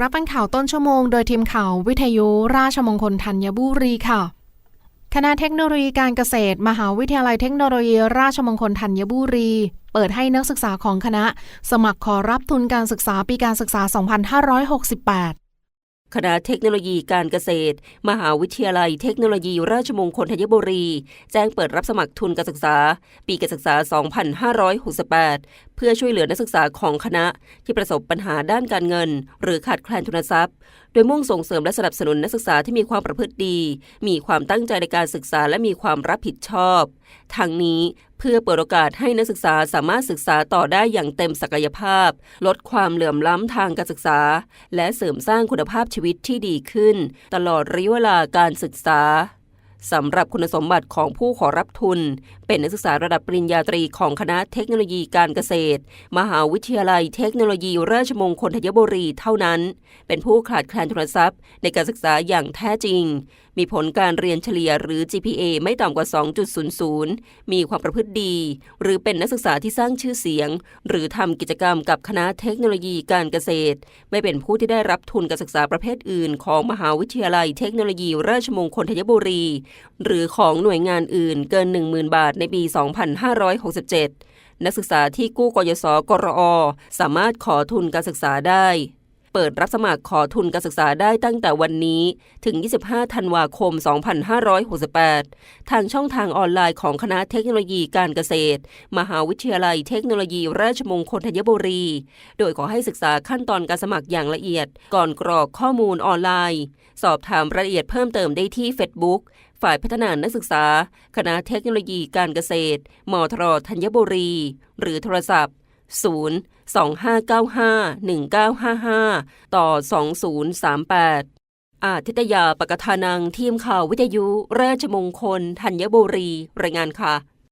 รับฟังข่าวต้นชั่วโมง โดยทีมข่าววิทยุราชมงคลธัญบุรีค่ะ คณะเทคโนโลยีการเกษตร มหาวิทยาลัยเทคโนโลยี ราชมงคลธัญบุรี เปิดให้นักศึกษาของคณะ สมัครขอรับทุนการศึกษาปีการศึกษา 2568คณะเทคโนโลยีการเกษตร มหาวิทยาลัยเทคโนโลยี ราชมงคลธัญบุรี แจ้งเปิดรับสมัครทุนการศึกษา ปีการศึกษา 2568เพื่อช่วยเหลือนักศึกษาของคณะที่ประสบปัญหาด้านการเงิน หรือขาดแคลนทุนทรัพย์ โดยมุ่งส่งเสริมและสนับสนุนนักศึกษาที่มีความประพฤติดี มีความตั้งใจในการศึกษาและมีความรับผิดชอบทางนี้เพื่อเปิดโอกาสให้นักศึกษาสามารถศึกษาต่อได้อย่างเต็มศักยภาพ ลดความเหลื่อมล้ำทางการศึกษา และเสริมสร้างคุณภาพชีวิตที่ดีขึ้น ตลอดระยะเวลาการศึกษา สำหรับคุณสมบัติของผู้ขอรับทุน เป็นนักศึกษาระดับปริญญาตรีของคณะเทคโนโลยีการเกษตร มหาวิทยาลัยเทคโนโลยีราชมงคลธัญบุรีเท่านั้น เป็นผู้ขาดแคลนทุนทรัพย์ ในการศึกษาอย่างแท้จริง มีผลการเรียนเฉลี่ยหรือ GPA ไม่ต่ำกว่า 2.00 มีความประพฤติดี หรือเป็นนักศึกษาที่สร้างชื่อเสียง หรือทำกิจกรรมกับคณะเทคโนโลยีการเกษตร ไม่เป็นผู้ที่ได้รับทุนการศึกษาประเภทอื่น ของมหาวิทยาลัยเทคโนโลยีราชมงคลธัญบุรีหรือของหน่วยงานอื่นเกิน 10,000 บาทในปี 2567 นักศึกษาที่กู้กยศกรอ สามารถขอทุนการศึกษาได้ เปิดรับสมัครขอทุนการศึกษาได้ตั้งแต่วันนี้ถึง 25 ธันวาคม 2568 ทางช่องทางออนไลน์ของคณะเทคโนโลยีการเกษตร มหาวิทยาลัยเทคโนโลยีราชมงคลธัญบุรี โดยขอให้ศึกษาขั้นตอนการสมัครอย่างละเอียด ก่อนกรอกข้อมูลออนไลน์สอบถามรายละเอียดเพิ่มเติมได้ที่ Facebook ฝ่ายพัฒนานักศึกษา คณะเทคโนโลยีการเกษตร มทรธัญบุรี หรือโทรศัพท์ 0 2595 1955 ต่อ 2038 อาทิตยาปกทานังทีมข่าววิทยุ ราชมงคลธัญบุรี รายงานค่ะ